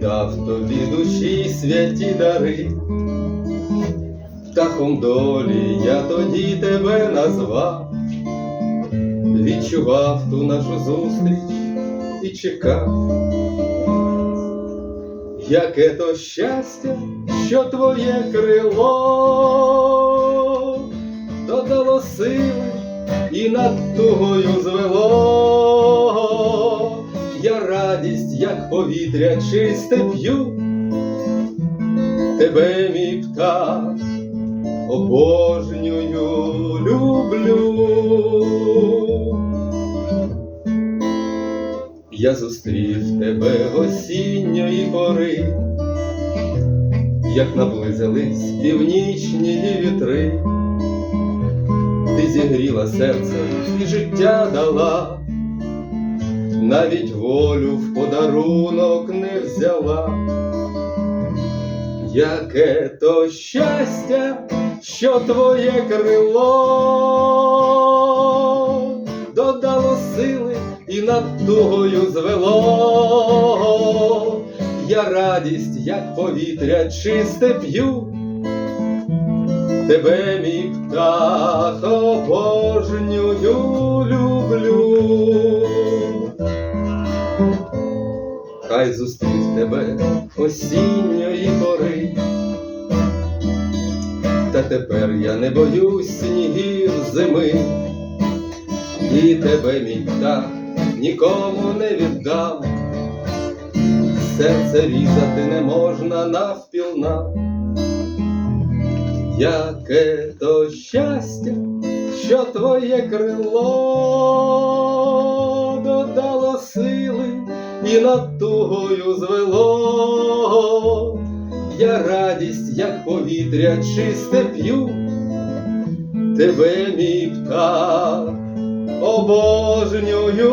дав тобі душі святі дари. Птахом долі я тоді тебе назвав, відчував ту нашу зустріч і чекав. Яке то щастя, що твоє крило додало сили і над тугою звело. Повітря чисте п'ю, тебе, мій птах, обожнюю, люблю. Я зустрів тебе осінньої пори, як наблизились північні вітри, ти зігріла серце і життя дала, навіть волю в подарунок не взяла. Яке то щастя, що твоє крило додало сили і над тугою звело. Я радість, як повітря чисте п'ю, тебе, мій птах, обожнюю, люблю. Хай зустрів тебе осінньої пори. Та тепер я не боюсь снігів зими, і тебе, мій птах, нікому не віддам. Серце різати не можна навпіл нам. Яке то щастя, що твоє крило додало сили і над тугою звело. Я радість, як повітря чисте п'ю, тебе, мій птах, обожнюю,